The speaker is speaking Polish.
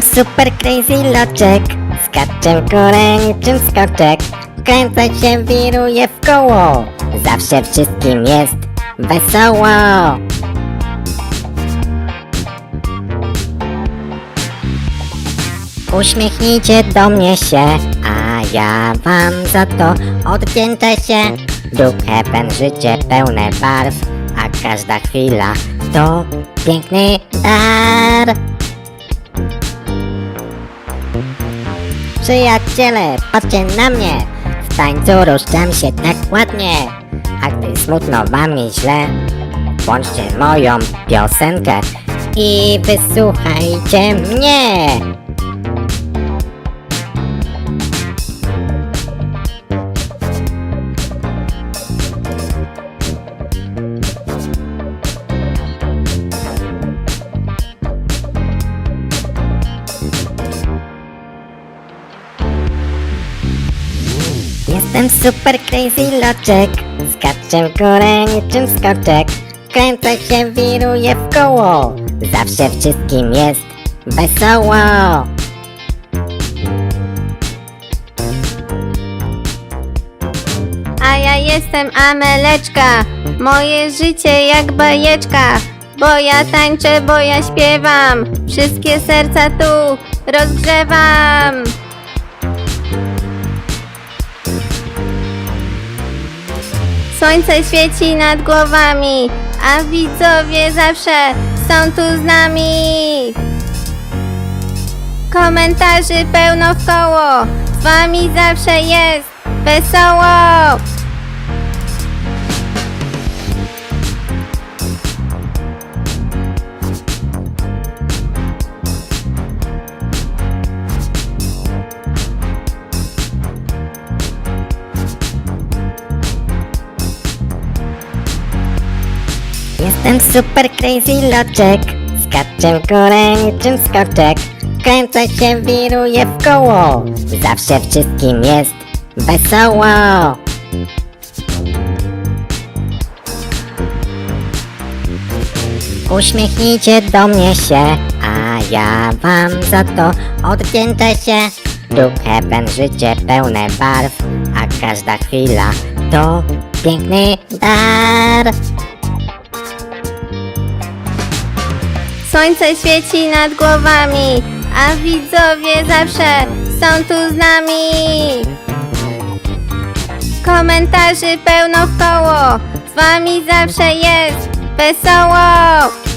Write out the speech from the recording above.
Super crazy loczek Skaczem koręczym skoczek. Kręcę się, wiruję w koło. Zawsze wszystkim jest wesoło. Uśmiechnijcie do mnie się A ja wam za to odwdzięczę się. Brookhaven życie pełne barw A każda chwila to piękny dar Przyjaciele, patrzcie na mnie W tańcu ruszczam się tak ładnie A gdy smutno wam i źle Włączcie moją piosenkę I wysłuchajcie mnie Jestem super crazy loczek Skaczem koręczym skoczek. Kręcę się, wiruję w koło. Zawsze wszystkim jest wesoło. A ja jestem Ameleczka, moje życie jak bajeczka. Bo ja tańczę, bo ja śpiewam, wszystkie serca tu rozgrzewam. Słońce świeci nad głowami, a widzowie zawsze są tu z nami. Komentarzy pełno w koło, z wami zawsze jest wesoło. Jestem super crazy loczek Skaczem koręczym skoczek. Kręcę się, wiruję w koło. Zawsze wszystkim jest wesoło. Uśmiechnijcie do mnie się A ja wam za to odwdzięczę się. Brookhaven życie pełne barw A każda chwila to piękny dar Słońce świeci nad głowami, a widzowie zawsze są tu z nami. Komentarzy pełno w koło, z wami zawsze jest wesoło.